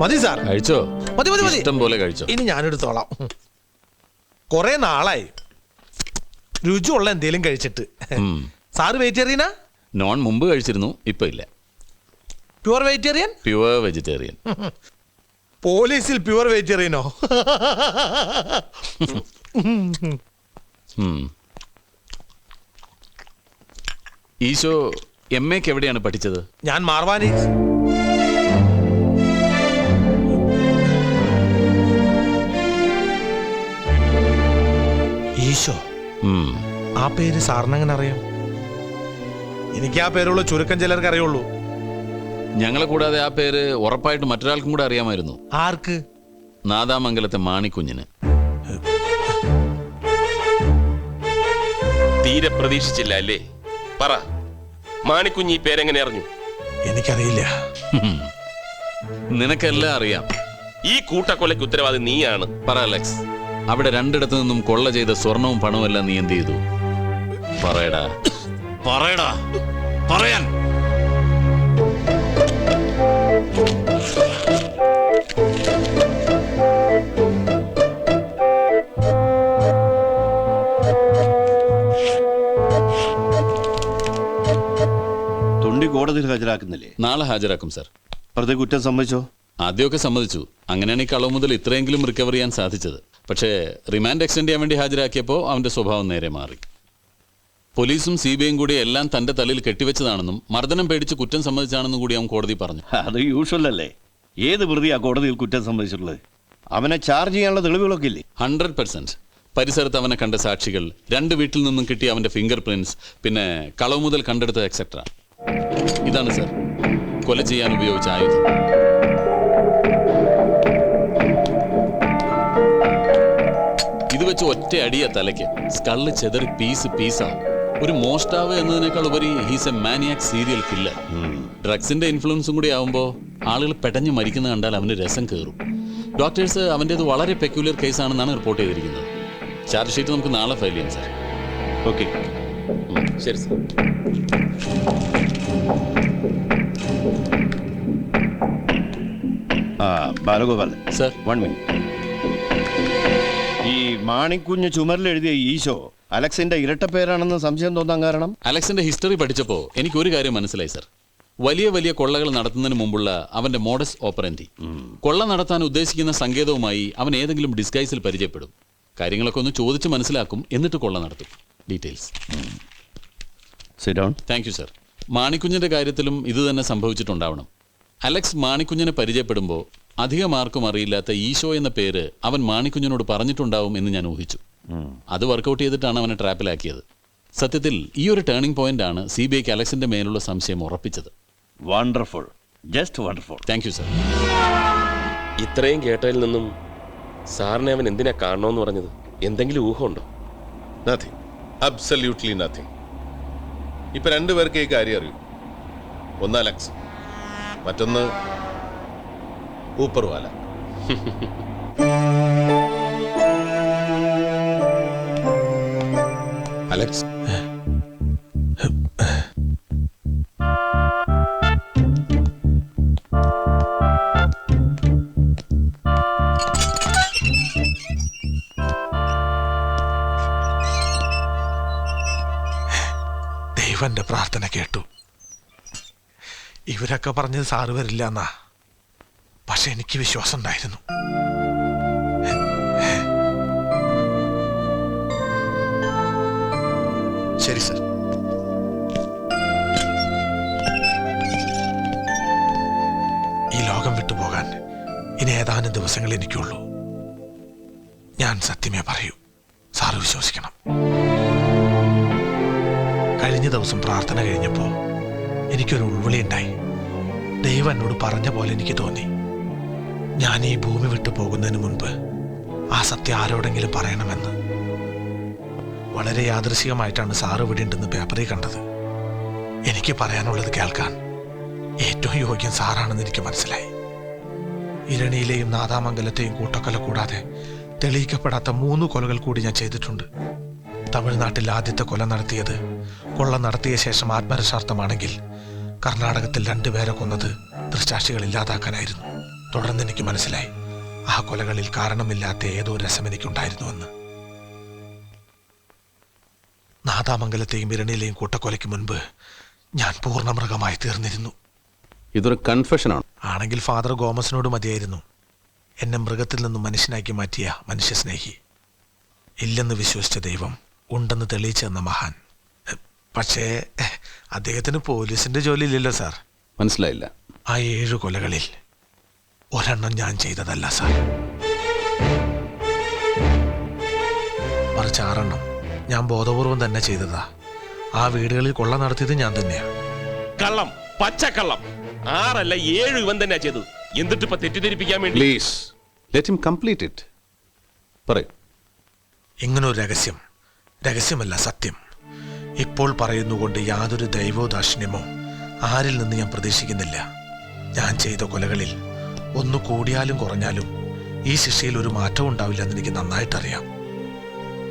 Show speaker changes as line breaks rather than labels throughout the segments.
മതി സാർ.
കഴിച്ചോ?
മതി മതി മതി.
ഇഷ്ടം പോലെ കഴിച്ചോ?
ഇനി ഞാനെടുത്തോളാം കുറെ നാളായി. രുചിയുള്ള എന്തേലും കഴിച്ചിട്ട്.
Sir
sir വെജിറ്റേറിയനാ?
നോൺ മുമ്പ് കഴിച്ചിരുന്നു ഇപ്പൊ ഇല്ല.
Pure vegetarian?
Pure vegetarian.
പോലീസിൽ പ്യുവർ വെജിറ്റേറിയനോ
ഉം. ഈശോ എം എക്ക് എവിടെയാണ് പഠിച്ചത്?
ഞാൻ മാർവാനി ഈശോ
ഉം.
ആ പേര് സാറിനങ്ങനെ അറിയാം? എനിക്ക് ആ പേരുള്ള ചുരുക്കം ചിലർക്ക് അറിയുള്ളൂ.
ഞങ്ങളെ കൂടാതെ ആ പേര് ഉറപ്പായിട്ട് മറ്റൊരാൾക്കും കൂടെ അറിയാമായിരുന്നു.
ആർക്ക്?
നാദാമംഗലത്തെ മാണിക്കുഞ്ഞിന്.
തീരെ പ്രതീക്ഷിച്ചില്ല അല്ലേ? പറ. മാണിക്കുഞ്ഞ് ഈ പേരെങ്ങനെ അറിഞ്ഞു?
എനിക്കറിയില്ല.
നിനക്കെല്ലാം അറിയാം.
ഈ കൂട്ടക്കൊലയ്ക്ക് ഉത്തരവാദി നീയാണ്.
പറ അലക്സ്. അവിടെ രണ്ടിടത്തു നിന്നും കൊള്ള ചെയ്ത സ്വർണവും പണവും എല്ലാം നീ എന്ത് ചെയ്തു? പറയടാ. പറയടാ. പറയാൻ.
തൊണ്ടി കോടതിയിൽ ഹാജരാക്കുന്നില്ലേ?
നാളെ ഹാജരാക്കും സാർ.
പ്രതി കുറ്റം സമ്മതിച്ചോ?
ആദ്യമൊക്കെ സമ്മതിച്ചു. അങ്ങനെയാണ് ഈ കളവ് മുതൽ ഇത്രയെങ്കിലും റിക്കവർ ചെയ്യാൻ സാധിച്ചത്. പക്ഷേ റിമാൻഡ് എക്സ്റ്റെൻഡ് ചെയ്യാൻ വേണ്ടി ഹാജരാക്കിയപ്പോൾ അവന്റെ സ്വഭാവം നേരെ മാറി. പോലീസും സി ബി ഐയും കൂടി എല്ലാം തന്റെ തലയിൽ കെട്ടിവെച്ചതാണെന്നും മർദ്ദനം പേടിച്ച് കുറ്റം സമ്മതിച്ചാണെന്നും കൂടി അവൻ കോടതി പറഞ്ഞു.
അത് യൂഷ്വൽ അല്ലേ? ഏത് പ്രതിയാ കോടതിയിൽ കുറ്റം സമ്മതിച്ചിട്ടുള്ളത്? അവനെ ചാർജ് ചെയ്യാനുള്ള തെളിവുകളൊക്കെ ഇല്ലേ?
Hundred percent. പരിസരത്ത് അവനെ കണ്ട സാക്ഷികൾ രണ്ട് വീട്ടിൽ നിന്നും കിട്ടിയ അവന്റെ ഫിംഗർ പ്രിന്റ്സ് പിന്നെ കളവ് മുതൽ കണ്ടെടുത്ത എക്സെട്ര ഇതാണ് സർ. കൊല ചെയ്യാൻ ഉപയോഗിച്ച ആയുധം. ഇത് വെച്ച് ഒറ്റ അടിയ തലയ്ക്ക്. സ്കള്ള് ചെതറി പീസ് പീസാവും. ഒരു മോഷ്ടാവ് എന്നതിനേക്കാൾ ഉപരി he's a maniac serial killer ഡ്രഗ്സിന്റെ ഇൻഫ്ലുവൻസും കൂടി ആവുമ്പോൾ ആളുകൾ പെട്ടെന്ന് മരിക്കുന്ന കണ്ടാൽ അവന് രസം കയറും ഡോക്ടേഴ്സ് അവന്റേത് വളരെ പെക്യുലർ കേസാണെന്നാണ് റിപ്പോർട്ട് ചെയ്തിരിക്കുന്നത്. ചാർജ് ഷീറ്റ് നമുക്ക് നാളെ ഫയൽ ചെയ്യാം സാർ
ഓക്കെ
ശരി sir
Balagopal
sir.
One minute ഈ മാണിക്കുഞ്ഞ് ചുമരിൽ എഴുതിയ ഈശോ അലക്സിന്റെ ഇരട്ട പേരാണെന്ന് സംശയം തോന്നാൻ കാരണം?
അലക്സിന്റെ ഹിസ്റ്ററി പഠിച്ചപ്പോൾ എനിക്ക് ഒരു കാര്യം മനസ്സിലായി സർ. വലിയ വലിയ കൊള്ളകൾ നടത്തുന്നതിന് മുമ്പുള്ള അവന്റെ മോഡസ് ഓപ്പറന്റി കൊള്ള നടത്താൻ ഉദ്ദേശിക്കുന്ന സങ്കേതവുമായി അവൻ ഏതെങ്കിലും ഡിസ്ഗൈസിൽ പരിചയപ്പെടും. കാര്യങ്ങളൊക്കെ ഒന്ന് ചോദിച്ച് മനസ്സിലാക്കും എന്നിട്ട് കൊള്ള നടത്തും. ഡീറ്റെയിൽസ് താങ്ക് യു സർ മാണിക്കുഞ്ഞിന്റെ കാര്യത്തിലും ഇത് തന്നെ സംഭവിച്ചിട്ടുണ്ടാവണം. അലക്സ് മാണിക്കുഞ്ഞിനെ പരിചയപ്പെടുമ്പോൾ അധികം ആർക്കും അറിയില്ലാത്ത ഈശോ എന്ന പേര് അവൻ മാണിക്കുഞ്ഞിനോട് പറഞ്ഞിട്ടുണ്ടാവും എന്ന് ഞാൻ ഊഹിച്ചു. അത് വർക്കൗട്ട് ചെയ്തിട്ടാണ് അവനെ ട്രാപ്പിലാക്കിയത്. സത്യത്തിൽ ഈ ഒരു ടേണിംഗ് പോയിന്റ് ആണ് സി ബി ഐക്ക് അലക്സിന്റെ മേലുള്ള സംശയം ഉറപ്പിച്ചത്.
Wonderful just wonderful
thank you sir
ഇത്രയും കേട്ടതിൽ നിന്നും സാറിനെ അവൻ എന്തിനാ കാണണമെന്ന് പറഞ്ഞത്? എന്തെങ്കിലും ഊഹമുണ്ടോ?
നത്തിങ് അബ്സല്യൂട്ട്ലി നത്തിങ് ഇപ്പൊ രണ്ടുപേർക്ക് ഈ കാര്യം അറിയൂ. ഒന്ന് അലക്സ് മറ്റൊന്ന് ഊപ്പർവാല അലക്സ്.
ദൈവന്റെ പ്രാർത്ഥന കേട്ടു. ഇവരൊക്കെ പറഞ്ഞത് സാറ് വരില്ല എന്നാ പക്ഷെ എനിക്ക് വിശ്വാസം ഉണ്ടായിരുന്നു ശരി സർ. ഈ ലോകം വിട്ടുപോകാൻ ഇനി ഏതാനും ദിവസങ്ങൾ എനിക്കുള്ളൂ. ഞാൻ സത്യമേ പറയൂ. സാറ് വിശ്വസിക്കണം. കഴിഞ്ഞ ദിവസം പ്രാർത്ഥന കഴിഞ്ഞപ്പോൾ എനിക്കൊരു ഉൾവിളി ഉണ്ടായി. ദൈവം എന്നോട് പറഞ്ഞ പോലെ എനിക്ക് തോന്നി. ഞാൻ ഈ ഭൂമി വിട്ടു പോകുന്നതിന് മുൻപ് ആ സത്യം ആരോടെങ്കിലും പറയണമെന്ന്. വളരെ യാദൃശികമായിട്ടാണ് സാറ് ഇവിടെ ഉണ്ടെന്ന് പേപ്പറിൽ കണ്ടത്. എനിക്ക് പറയാനുള്ളത് കേൾക്കാൻ ഏറ്റവും യോഗ്യം സാറാണെന്ന് എനിക്ക് മനസ്സിലായി. ഇരണിയിലെയും നാദാമംഗലത്തെയും കൂട്ടക്കൊല കൂടാതെ തെളിയിക്കപ്പെടാത്ത മൂന്ന് കൊലകൾ കൂടി ഞാൻ ചെയ്തിട്ടുണ്ട്. തമിഴ്നാട്ടിൽ ആദ്യത്തെ കൊല നടത്തിയത് കൊള്ള നടത്തിയ ശേഷം ആത്മരക്ഷാർത്ഥമാണെങ്കിൽ കർണാടകത്തിൽ രണ്ടുപേരെ കൊന്നത് ദൃശാക്ഷികൾ ഇല്ലാതാക്കാനായിരുന്നു. തുടർന്ന് എനിക്ക് മനസ്സിലായി. ആ കൊലകളിൽ കാരണമില്ലാത്ത ഏതോ രസം എനിക്കുണ്ടായിരുന്നുവെന്ന് നാദാമംഗലത്തെയും ഇരണിയിലെയും കൂട്ടക്കൊലയ്ക്ക് മുൻപ് ഞാൻ പൂർണ മൃഗമായി തീർന്നിരുന്നു.
ഇതൊരു കൺഫെഷനാണ്.
ആണെങ്കിൽ ഫാദർ ഗോമസിനോട് മതിയായിരുന്നു. എന്നെ മൃഗത്തിൽ നിന്നും മനുഷ്യനാക്കി മാറ്റിയ മനുഷ്യസ്നേഹി. ഇല്ലെന്ന് വിശ്വസിച്ച ദൈവം ഉണ്ടെന്ന് തെളിയിച്ചു തന്ന മഹാൻ. പക്ഷേ അദ്ദേഹത്തിന് പോലീസിന്റെ ജോലി ഇല്ലല്ലോ സാർ.
മനസ്സിലായില്ല.
ആ ഏഴു കൊലകളിൽ ഒരെണ്ണം ഞാൻ ചെയ്തതല്ല സാർ. മറിച്ച് ആറെണ്ണം ഞാൻ ബോധപൂർവം തന്നെ ചെയ്തതാ. ആ വീടുകളിൽ കൊള്ള നടത്തിയത് ഞാൻ തന്നെയാണ്
കള്ളം പച്ചക്കള്ളം ആറല്ല ഏഴ് ഇവൻ തന്നെ ചെയ്തത്. എന്നിട്ട് ഇപ്പൊ തെറ്റിദ്ധരിപ്പിക്കാൻ വേണ്ടി?
Please let him complete it പറയൂ.
ഇങ്ങനൊരു രഹസ്യം രഹസ്യമല്ല സത്യം. ഇപ്പോൾ പറയുന്നുകൊണ്ട് യാതൊരു ദൈവോദാക്ഷിണ്യമോ ആരിൽ നിന്ന് ഞാൻ പ്രതീക്ഷിക്കുന്നില്ല. ഞാൻ ചെയ്ത കൊലകളിൽ ഒന്ന് കൂടിയാലും കുറഞ്ഞാലും ഈ ശിക്ഷയിൽ ഒരു മാറ്റവും ഉണ്ടാവില്ലെന്ന് എനിക്ക് നന്നായിട്ടറിയാം.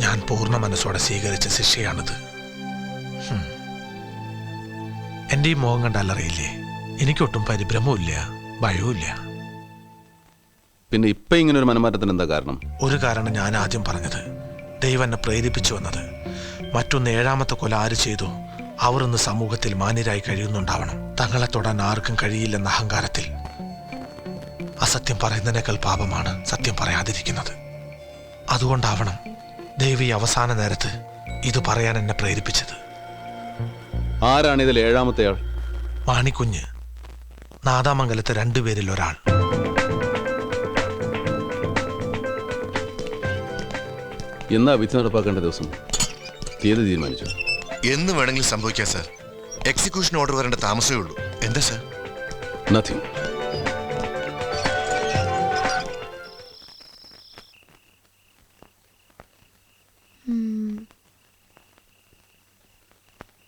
ഞാൻ പൂർണ മനസ്സോടെ സ്വീകരിച്ച ശിക്ഷയാണിത്. എന്റെ ഈ കണ്ടാൽ കണ്ടാലറിയില്ലേ എനിക്കൊട്ടും പരിഭ്രമവും ഭയവുമില്ല
പിന്നെ ഇപ്പൊ ഇങ്ങനെ ഒരു മനമാറ്റത്തിന് എന്താ കാരണം?
ഒരു കാരണം ഞാൻ ആദ്യം പറഞ്ഞത് ദൈവം എന്നെ പ്രേരിപ്പിച്ചു വന്നത്. മറ്റൊന്ന് ഏഴാമത്തെ കൊല ആര് ചെയ്തു? അവർ ഇന്ന് സമൂഹത്തിൽ മാന്യരായി കഴിയുന്നുണ്ടാവണം. തങ്ങളെ തൊടാൻ ആർക്കും കഴിയില്ലെന്ന അഹങ്കാരത്തിൽ. അസത്യം പറയുന്നതിനേക്കാൾ പാപമാണ് സത്യം പറയാതിരിക്കുന്നത്. അതുകൊണ്ടാവണം ദേവി അവസാന നേരത്ത് ഇത് പറയാൻ എന്നെ പ്രേരിപ്പിച്ചത്.
ആരാണ് ഇതിൽ ഏഴാമത്തെ ആൾ?
മാണിക്കുഞ്ഞ് നാദാമംഗലത്തെ രണ്ടുപേരിൽ ഒരാൾ.
എന്നാ വിധി നടപ്പാക്കേണ്ട ദിവസം? തീയതി തീരുമാനിച്ചു?
എന്ന് വേണമെങ്കിലും സംഭവിക്കാം സാർ. എക്സിക്യൂഷൻ ഓർഡർ വരേണ്ട താമസമേ ഉള്ളൂ. എന്താ സാർ?
നത്തിങ്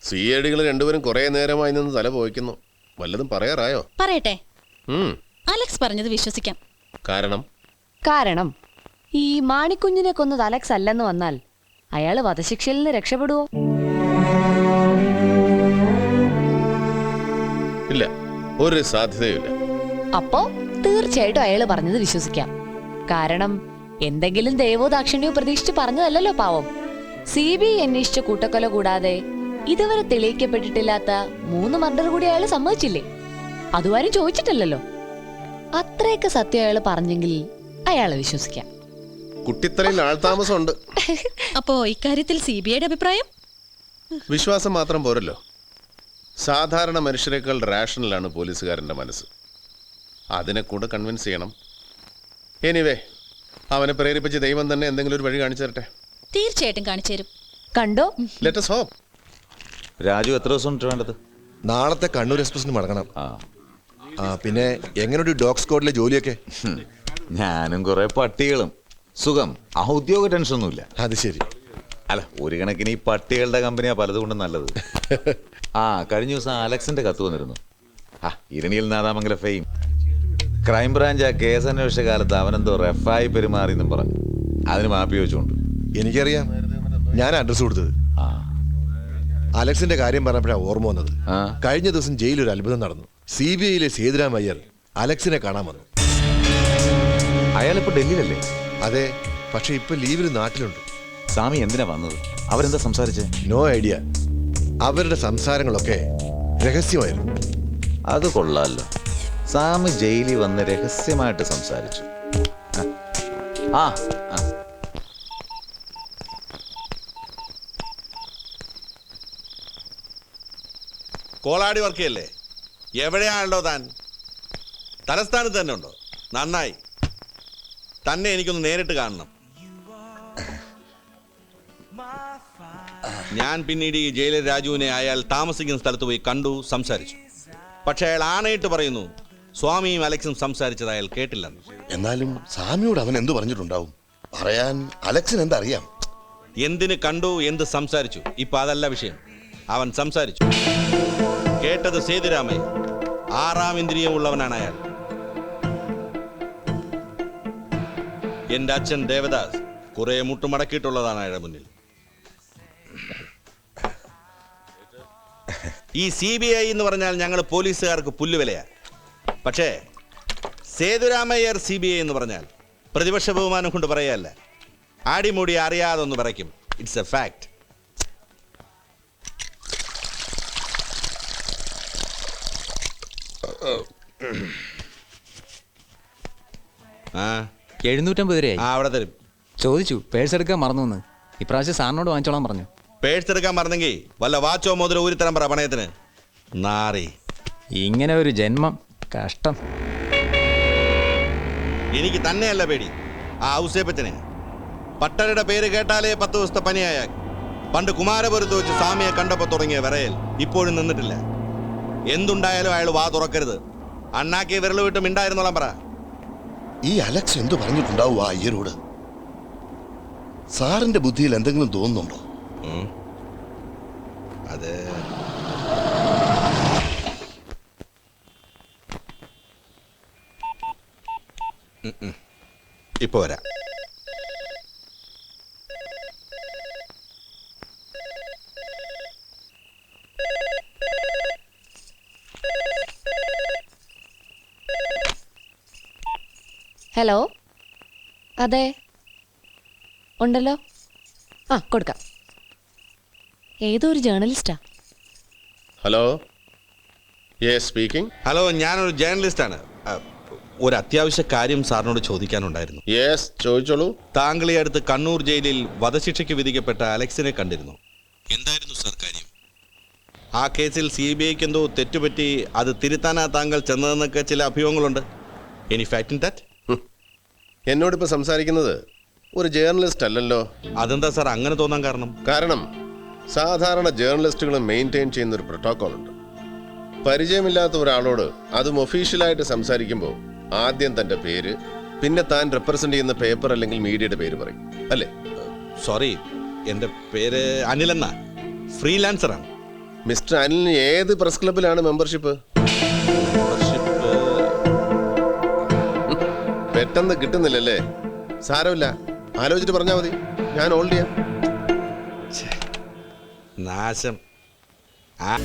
സി ഐ ഡികൾ രണ്ടുപേരും കുറേ നേരമായി നിന്ന് തല പോയിക്കുന്നു. വല്ലതും പറയാറായോ?
പറയട്ടെ.
ഉം.
അലക്സ് പറഞ്ഞത് വിശ്വസിക്കാം.
കാരണം?
കാരണം ഈ മാണിക്കുഞ്ഞിനെ കൊന്നത് അലക്സ് അല്ലെന്ന് വന്നാൽ അയാൾ വധശിക്ഷയിൽ നിന്ന് രക്ഷപ്പെടുവോ?
ഇല്ല ഒരു സാധ്യതയില്ല
അപ്പോ തീർച്ചയായിട്ടും അയാൾ പറഞ്ഞത് വിശ്വസിക്കാം. കാരണം എന്തെങ്കിലും ദൈവോദാക്ഷിണ്യോ പ്രതീക്ഷിച്ച് പറഞ്ഞതല്ലല്ലോ പാവം. സി ബി ഐ അന്വേഷിച്ച കൂട്ടക്കൊല കൂടാതെ ഇതുവരെ തെളിയിക്കപ്പെട്ടിട്ടില്ലാത്ത മൂന്ന് മർഡർ കൂടി അയാൾ സമ്മതിച്ചില്ലേ? അതുവാരും ചോദിച്ചിട്ടില്ലല്ലോ. അത്രയൊക്കെ സത്യം അയാൾ പറഞ്ഞെങ്കിൽ അയാളെ വിശ്വസിക്കാം.
കുട്ടിത്തലയിൽ ആൾതാമസമുണ്ട്.
അപ്പോ ഇക്കാര്യത്തിൽ സി ബി ഐയുടെ അഭിപ്രായം?
വിശ്വാസം മാത്രം പോരല്ലോ. സാധാരണ മനുഷ്യരെക്കാൾ റാഷണലാണ് പോലീസുകാരന്റെ മനസ്സ്. അതിനെ കൂടെ കൺവിൻസ് ചെയ്യണം. എനിവേ അവനെ പ്രേരിപ്പിച്ച് ദൈവം തന്നെ എന്തെങ്കിലും ഒരു വഴി കാണിച്ചു തരട്ടെ?
തീർച്ചയായിട്ടും കാണിച്ചു തരും.
കണ്ടോ?
ലെറ്റസ് ഹോപ്പ്
രാജു എത്ര ദിവസം വേണ്ടത്?
നാളത്തെ കണ്ണൂർ എക്സ്പ്രസിന് മടങ്ങണം.
ആ.
ആ പിന്നെ എങ്ങനെയുണ്ട് ഡോഗ് സ്ക്വാഡിലെ ജോലിയൊക്കെ?
ഞാനും കുറെ പട്ടികളും. സുഖം. ഔദ്യോഗിക ടെൻഷൻ ഒന്നുമില്ല.
അത് ശരി.
അല്ല ഒരു കണക്കിന് ഈ പട്ടികളുടെ കമ്പനിയാ പലതുകൊണ്ടും നല്ലത്. ആ കഴിഞ്ഞ ദിവസം അലക്സിന്റെ കത്ത് വന്നിരുന്നു. ആ ഇരണിയിൽ നാദാമംഗല ഫെയിം. ക്രൈംബ്രാഞ്ച് ആ കേസ് അന്വേഷിച്ച കാലത്ത് അവനെന്തോ റെഫായി പെരുമാറി എന്നും പറഞ്ഞു. അതിന് മാപ്പി വെച്ചുകൊണ്ട്.
എനിക്കറിയാം. ഞാൻ അഡ്രസ് കൊടുത്തത്.
ആ.
അലക്സിന്റെ കാര്യം പറഞ്ഞപ്പോഴാണ് ഓർമ്മ വന്നത്. കഴിഞ്ഞ ദിവസം ജയിലിൽ ഒരു അത്ഭുതം നടന്നു. സി ബി ഐയിലെ സേതുരാം അയ്യർ അലക്സിനെ കാണാൻ വന്നു.
അയാളിപ്പോ ഡൽഹിയിലല്ലേ?
അതെ പക്ഷെ ഇപ്പൊ ലീവിൽ നാട്ടിലുണ്ട്.
സ്വാമി എന്തിനാ വന്നത്? അവരെന്താ സംസാരിച്ചേ?
No idea. അവരുടെ സംസാരങ്ങളൊക്കെ രഹസ്യമായിരുന്നു.
അത് കൊള്ളാലോ. സാമി ജയിലിൽ വന്ന് രഹസ്യമായിട്ട് സംസാരിച്ചു. ആ.
കോളാടി വർക്ക് ചെയ്യല്ലേ എവിടെയാണല്ലോ താൻ? തലസ്ഥാനത്ത് തന്നെ ഉണ്ടോ? നന്നായി. തന്നെ എനിക്കൊന്ന് നേരിട്ട് കാണണം. ഞാൻ പിന്നീട് ഈ ജയിലർ രാജുവിനെ അയാൾ താമസിക്കുന്ന സ്ഥലത്ത് പോയി കണ്ടു സംസാരിച്ചു. പക്ഷെ അയാൾ ആണയിട്ട് പറയുന്നു സ്വാമിയും അലക്സും സംസാരിച്ചത് അയാൾ കേട്ടില്ലെന്ന്.
എന്നാലും സ്വാമിയോട് അവൻ എന്തു പറഞ്ഞിട്ടുണ്ടാവും? പറയാൻ അലക്സിന് എന്തറിയാം?
എന്തിന് കണ്ടു എന്ത് സംസാരിച്ചു? ഇപ്പൊ അതല്ല വിഷയം. അവൻ സംസാരിച്ചു. കേട്ടത് സേതുരാമയ്യ ആറാം ഇന്ദ്രിയമുള്ളവനാണ് അയാൾ. എന്റെ അച്ഛൻ ദേവദാസ് കുറെ മുട്ടുമടക്കിയിട്ടുള്ളതാണ് അയാളുടെ മുന്നിൽ. ഈ സി ബി ഐ എന്ന് പറഞ്ഞാൽ ഞങ്ങൾ പോലീസുകാർക്ക് പുല്ലുവിലയാ. പക്ഷേ സേതുരാമയ്യർ സി ബി ഐ എന്ന് പറഞ്ഞാൽ പ്രതിപക്ഷ ബഹുമാനം കൊണ്ട് പറയല്ല. ആടിമൂടി അറിയാതൊന്ന് പറയ്ക്കും ഇറ്റ്സ് എ ഫാക്ട് ആ.
എഴുന്നൂറ്റമ്പത് രൂപയായി.
ആ അവിടെ തരും.
ചോദിച്ചു പേഴ്സ് എടുക്കാൻ മറന്നു എന്ന് ഇപ്രാവശ്യം സാറിനോട് വാങ്ങിച്ചോളാൻ പറഞ്ഞു.
പേഴ്സ് എടുക്കാൻ മറന്നെങ്കിൽ വല്ല വാച്ചോ മുതലോ ഊരിത്തരം പറ പണയത്തിന്. നാറി.
ഇങ്ങനെ ഒരു ജന്മം കഷ്ടം.
എനിക്ക് തന്നെയല്ല പേടി. ആ ഔസേപ്പച്ചനെ. പട്ടരുടെ പേര് കേട്ടാലേ പത്ത് ദിവസത്തെ പനിയായ. പണ്ട് കുമാരപുരത്ത് വെച്ച് സ്വാമിയെ കണ്ടപ്പോൾ തുടങ്ങിയ വിറയൽ ഇപ്പോഴും നിന്നിട്ടില്ല. എന്തുണ്ടായാലും അയാൾ വാ തുറക്കരുത്. അണ്ണാക്കി വിരൽ വിട്ട് മിണ്ടായിരുന്നോളാം പറ.
ഈ അലക്സ് എന്തു പറഞ്ഞിട്ടുണ്ടാവും ആ അയ്യരോട്? സാറിന്റെ ബുദ്ധിയിൽ എന്തെങ്കിലും തോന്നുന്നുണ്ടോ?
അത്. ഇപ്പൊ വരാം.
ഹലോ അതെ. ഉണ്ടല്ലോ? ആ കൊടുക്കാം. ഏതോ ഒരു ജേർണലിസ്റ്റാ
ഹലോ യെസ് സ്പീക്കിംഗ്
ഹലോ ഞാനൊരു ജേർണലിസ്റ്റാണ് ഒരു അത്യാവശ്യ കാര്യം സാറിനോട് ചോദിക്കാനുണ്ടായിരുന്നു.
യെസ് ചോദിച്ചോളൂ.
താങ്കൾ ഈ അടുത്ത് കണ്ണൂർ ജയിലിൽ വധശിക്ഷയ്ക്ക് വിധിക്കപ്പെട്ട അലക്സിനെ കണ്ടിരുന്നു. എന്തായിരുന്നു സാർ കാര്യം? ആ കേസിൽ സി ബി ഐക്ക് എന്തോ തെറ്റുപറ്റി അത് തിരുത്താനാ താങ്കൾ ചെന്നതെന്നൊക്കെ ചില അഭിയോഗങ്ങളുണ്ട് എനി ഫാക്ട് ഇൻ ദാറ്റ്
എന്നോടിപ്പോൾ സംസാരിക്കുന്നത് ഒരു ജേർണലിസ്റ്റ് അല്ലല്ലോ.
അതെന്താ സാർ? അങ്ങനെ തോന്നാൻ കാരണം?
കാരണം സാധാരണ ജേർണലിസ്റ്റുകൾ മെയിന്റെയിൻ ചെയ്യുന്ന ഒരു പ്രോട്ടോകോൾ ഉണ്ട്. പരിചയമില്ലാത്ത ഒരാളോട് അതും ഒഫീഷ്യലായിട്ട് സംസാരിക്കുമ്പോൾ ആദ്യം തന്റെ പേര് പിന്നെ താൻ റെപ്രസെന്റ് ചെയ്യുന്ന പേപ്പർ അല്ലെങ്കിൽ മീഡിയയുടെ പേര് പറയും. അല്ലേ?
സോറി എന്റെ പേര് അനിലെന്ന ഫ്രീലാൻസറാണ്
മിസ്റ്റർ അനിലിന് ഏത് പ്രസ് ക്ലബിലാണ് മെമ്പർഷിപ്പ് പെട്ടെന്ന് കിട്ടുന്നില്ലല്ലേ? സാരമില്ല. ആലോചിച്ചിട്ട് പറഞ്ഞാൽ മതി. ഞാൻ ഹോൾഡ് ചെയ്യാം.
നാശം. ആ